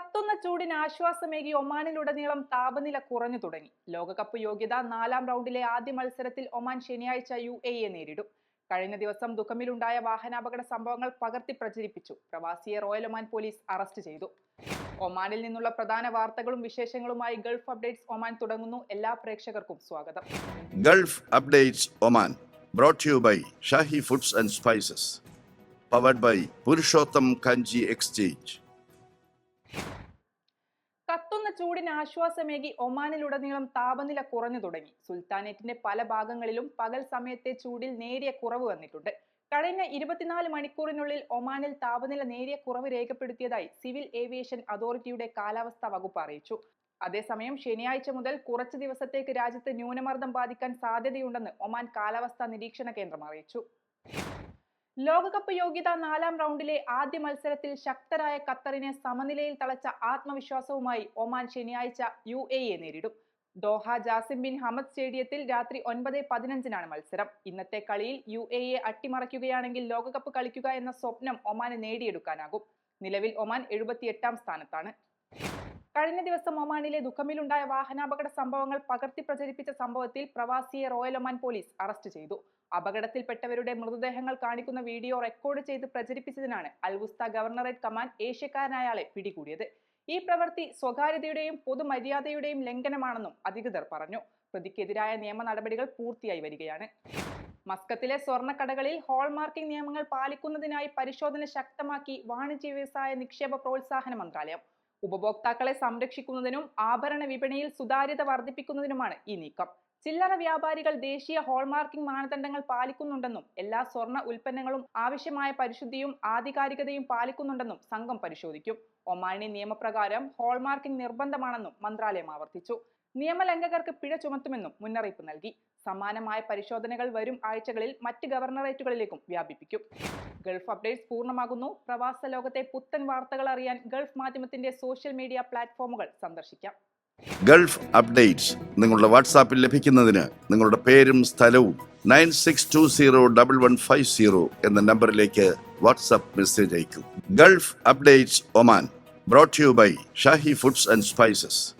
കത്തുന്ന ചൂടിന് ആശ്വാസമേകി ഒമാനിലുടനീളം താപനില കുറഞ്ഞു തുടങ്ങി. ലോകകപ്പ് യോഗ്യത നാലാം റൗണ്ടിലെ ആദ്യ മത്സരത്തിൽ ഒമാൻ ശനിയാഴ്ച യു എ നേരിടും. കഴിഞ്ഞ ദിവസം ദുഃഖമിലുണ്ടായ വാഹനാപകട സംഭവങ്ങൾ പകർത്തി പ്രചരിപ്പിച്ചു. പ്രവാസിയെ റോയൽ ഒമാൻ പോലീസ് അറസ്റ്റ് ചെയ്തു. ഒമാനിൽ നിന്നുള്ള പ്രധാന വാർത്തകളും വിശേഷങ്ങളുമായി ഗൾഫ് അപ്ഡേറ്റ്സ് ഒമാൻ തുടങ്ങുന്നു. എല്ലാ പ്രേക്ഷകർക്കും സ്വാഗതം. Gulf updates Oman brought you by Shahi foods and spices powered by Purushottam Kanji exchange. കത്തുന്ന ചൂടിന് ആശ്വാസമേകി ഒമാനിലുടനീളം താപനില കുറഞ്ഞു തുടങ്ങി. സുൽത്താനേറ്റിന്റെ പല ഭാഗങ്ങളിലും പകൽ സമയത്തെ ചൂടിൽ നേരിയ കുറവ് വന്നിട്ടുണ്ട്. കഴിഞ്ഞ ഇരുപത്തിനാല് മണിക്കൂറിനുള്ളിൽ ഒമാനിൽ താപനില നേരിയ കുറവ് രേഖപ്പെടുത്തിയതായി സിവിൽ ഏവിയേഷൻ അതോറിറ്റിയുടെ കാലാവസ്ഥാ വകുപ്പ് അറിയിച്ചു. അതേസമയം ശനിയാഴ്ച മുതൽ കുറച്ച് ദിവസത്തേക്ക് രാജ്യത്ത് ന്യൂനമർദ്ദം ബാധിക്കാൻ സാധ്യതയുണ്ടെന്ന് ഒമാൻ കാലാവസ്ഥാ നിരീക്ഷണ കേന്ദ്രം അറിയിച്ചു. ലോകകപ്പ് യോഗ്യത നാലാം റൗണ്ടിലെ ആദ്യ മത്സരത്തിൽ ശക്തരായ ഖത്തറിനെ സമനിലയിൽ തളച്ച ആത്മവിശ്വാസവുമായി ഒമാൻ ശനിയാഴ്ച യു എ എ നേരിടും. ദോഹ ജാസിം ബിൻ ഹമദ് സ്റ്റേഡിയത്തിൽ രാത്രി ഒൻപത് പതിനഞ്ചിനാണ് മത്സരം. ഇന്നത്തെ കളിയിൽ യു എ അട്ടിമറിക്കുകയാണെങ്കിൽ ലോകകപ്പ് കളിക്കുക എന്ന സ്വപ്നം ഒമാന് നേടിയെടുക്കാനാകും. നിലവിൽ ഒമാൻ എഴുപത്തിയെട്ടാം സ്ഥാനത്താണ്. കഴിഞ്ഞ ദിവസം ഒമാനിലെ ദുഃഖമിലുണ്ടായ വാഹനാപകട സംഭവങ്ങൾ പകർത്തി പ്രചരിപ്പിച്ച സംഭവത്തിൽ പ്രവാസിയെ റോയൽ ഒമാൻ പോലീസ് അറസ്റ്റ് ചെയ്തു. അപകടത്തിൽപ്പെട്ടവരുടെ മൃതദേഹങ്ങൾ കാണിക്കുന്ന വീഡിയോ റെക്കോർഡ് ചെയ്ത് പ്രചരിപ്പിച്ചതിനാണ് അൽവുസ്ത ഗവർണറേറ്റ് കമാൻഡ് ഏഷ്യക്കാരനായ ആളെ പിടികൂടിയത്. ഈ പ്രവൃത്തി സ്വകാര്യതയുടെയും പൊതുമര്യാദയുടെയും ലംഘനമാണെന്നും അധികൃതർ പറഞ്ഞു. പ്രതിക്കെതിരായ നിയമ നടപടികൾ പൂർത്തിയായി വരികയാണ്. മസ്കത്തിലെ സ്വർണക്കടകളിൽ ഹോൾമാർക്കിംഗ് നിയമങ്ങൾ പാലിക്കുന്നതിനായി പരിശോധന ശക്തമാക്കി വാണിജ്യ വ്യവസായ നിക്ഷേപ പ്രോത്സാഹന മന്ത്രാലയം. ഉപഭോക്താക്കളെ സംരക്ഷിക്കുന്നതിനും ആഭരണ വിപണിയിൽ സുതാര്യത വർദ്ധിപ്പിക്കുന്നതിനുമാണ് ഈ നീക്കം. ചില്ലറ വ്യാപാരികൾ ദേശീയ ഹോൾമാർക്കിംഗ് മാനദണ്ഡങ്ങൾ പാലിക്കുന്നുണ്ടെന്നും എല്ലാ സ്വർണ ഉൽപ്പന്നങ്ങളും ആവശ്യമായ പരിശുദ്ധിയും ആധികാരികതയും പാലിക്കുന്നുണ്ടെന്നും സംഘം പരിശോധിക്കും. ഒമാനി നിയമപ്രകാരം ഹോൾമാർക്കിംഗ് നിർബന്ധമാണെന്നും മന്ത്രാലയം ആവർത്തിച്ചു. നിയമലംഘകർക്ക് പിഴ ചുമത്തുമെന്നും മുന്നറിയിപ്പ് നൽകി. സമാനമായ പരിശോധനകൾ വരും ആഴ്ചകളിൽ മറ്റ് ഗവർണറേറ്റുകളിലേക്കും വ്യാപിപ്പിക്കും. ഗൾഫ് അപ്ഡേറ്റ്സ് പൂർണമാകുന്നു. പ്രവാസ ലോകത്തെ പുത്തൻ വാർത്തകൾ അറിയാൻ ഗൾഫ് മാധ്യമത്തിന്റെ സോഷ്യൽ മീഡിയ പ്ലാറ്റ്ഫോമുകൾ സന്ദർശിക്കാം. ഗൾഫ് അപ്ഡേറ്റ്സ് നിങ്ങളുടെ വാട്സാപ്പിൽ ലഭിക്കുന്നതിന് നിങ്ങളുടെ പേരും സ്ഥലവും nine six two zero double one five zero എന്ന നമ്പറിലേക്ക് വാട്സാപ്പ് മെസ്സേജ് അയക്കും. Gulf updates Oman brought you by Shahi foods and spices